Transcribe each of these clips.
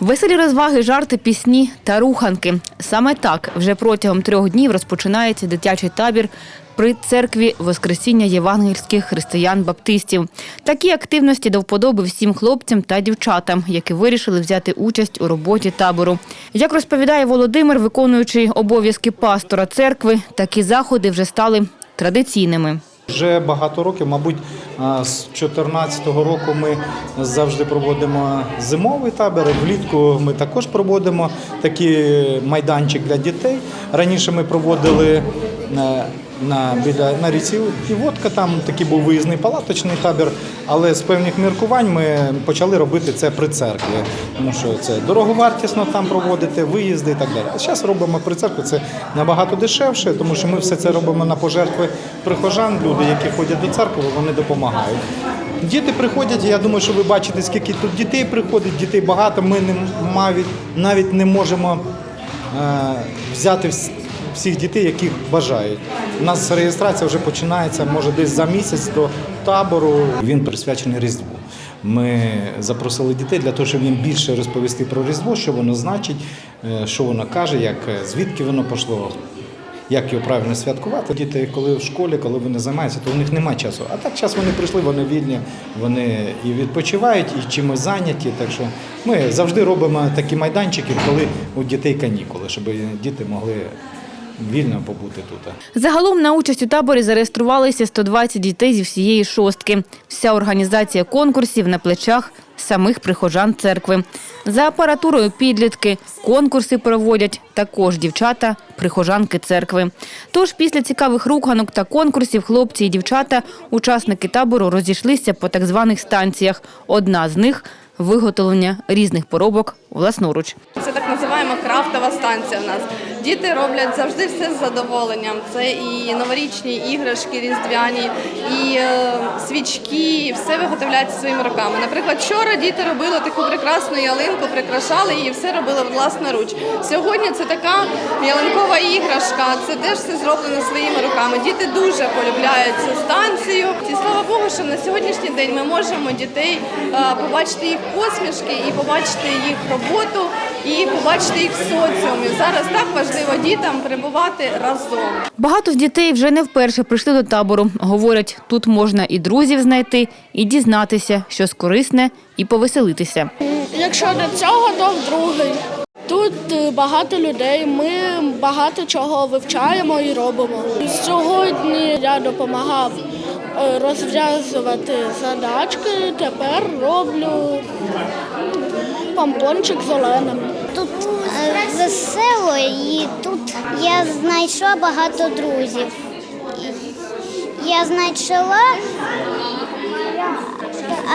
Веселі розваги, жарти, пісні та руханки. Саме так вже протягом трьох днів розпочинається дитячий табір при церкві Воскресіння євангельських християн-баптистів. Такі активності до вподоби всім хлопцям та дівчатам, які вирішили взяти участь у роботі табору. Як розповідає Володимир, виконуючий обов'язки пастора церкви, такі заходи вже стали традиційними. Вже багато років, мабуть, з 2014 року ми завжди проводимо зимовий табір. Влітку ми також проводимо такий майданчик для дітей. Раніше ми проводили на, біля, на ріці Іводка, там такий був виїзний палаточний табір, але з певних міркувань ми почали робити це при церкві, тому що це дороговартісно там проводити, виїзди і так далі. А зараз робимо при церкві, це набагато дешевше, тому що ми все це робимо на пожертви прихожан. Люди, які ходять до церкви, вони допомагають. Діти приходять, я думаю, що ви бачите, скільки тут дітей приходить, дітей багато. Ми не навіть навіть не можемо е, взяти всіх дітей, яких бажають. У нас реєстрація вже починається, може, десь за місяць до табору. Він присвячений Різдву. Ми запросили дітей для того, щоб їм більше розповісти про Різдво, що воно значить, е, що воно каже, як е, звідки воно пішло. Як його правильно святкувати? Діти, коли в школі, коли вони займаються, то у них немає часу. А так час вони прийшли, вони вільні, вони і відпочивають, і чимось зайняті. Так що ми завжди робимо такі майданчики, коли у дітей канікули, щоб діти могли вільно побути тут. Загалом на участь у таборі зареєструвалися 120 дітей зі всієї шостки. Вся організація конкурсів на плечах самих прихожан церкви. За апаратурою підлітки конкурси проводять також дівчата, прихожанки церкви. Тож після цікавих руханок та конкурсів хлопці і дівчата, учасники табору, розійшлися по так званих станціях. Одна з них виготовлення різних поробок власноруч. Це так називаємо крафтова станція в нас. Діти роблять завжди все з задоволенням. Це і новорічні іграшки різдвяні, і е, свічки, і все виготовляють своїми руками. Наприклад, вчора діти робили таку прекрасну ялинку, прикрашали її, все робили власноруч. Сьогодні це така ялинкова іграшка, це теж все зроблено своїми руками. Діти дуже полюбляють цю станцію. І слава Богу, що на сьогоднішній день ми можемо дітей е, побачити їх посмішки і побачити їх роботу, і побачити їх в соціумі. Зараз так важливо дітям перебувати разом. Багато з дітей вже не вперше прийшли до табору. Говорять, тут можна і друзів знайти, і дізнатися щось корисне, і повеселитися. Якщо до цього, то в другий. Тут е, багато людей, ми багато чого вивчаємо і робимо. Сьогодні я допомагав розв'язувати задачки, тепер роблю помпончик зеленим. Тут е, весело і тут я знайшла багато друзів. Я знайшла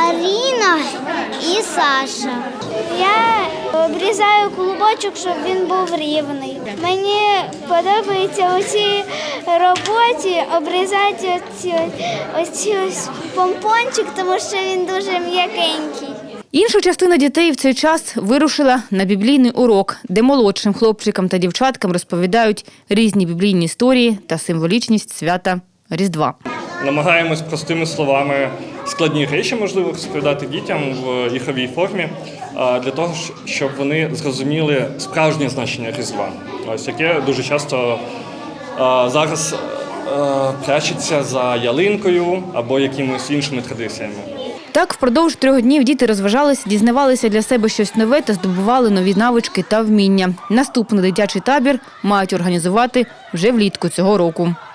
Аріна і Саша. Я обрізаю клубочок, щоб він був рівний. Мені подобається у цій роботі обрізати оці, оці ось помпончик, тому що він дуже м'якенький. Інша частина дітей в цей час вирушила на біблійний урок, де молодшим хлопчикам та дівчаткам розповідають різні біблійні історії та символічність свята Різдва. Намагаємось простими словами складні речі, можливо, розповідати дітям в ігровій формі, для того, щоб вони зрозуміли справжнє значення Різдва, ось яке дуже часто зараз прячеться за ялинкою або якимись іншими традиціями. Так, впродовж трьох днів діти розважалися, дізнавалися для себе щось нове та здобували нові навички та вміння. Наступний дитячий табір мають організувати вже влітку цього року.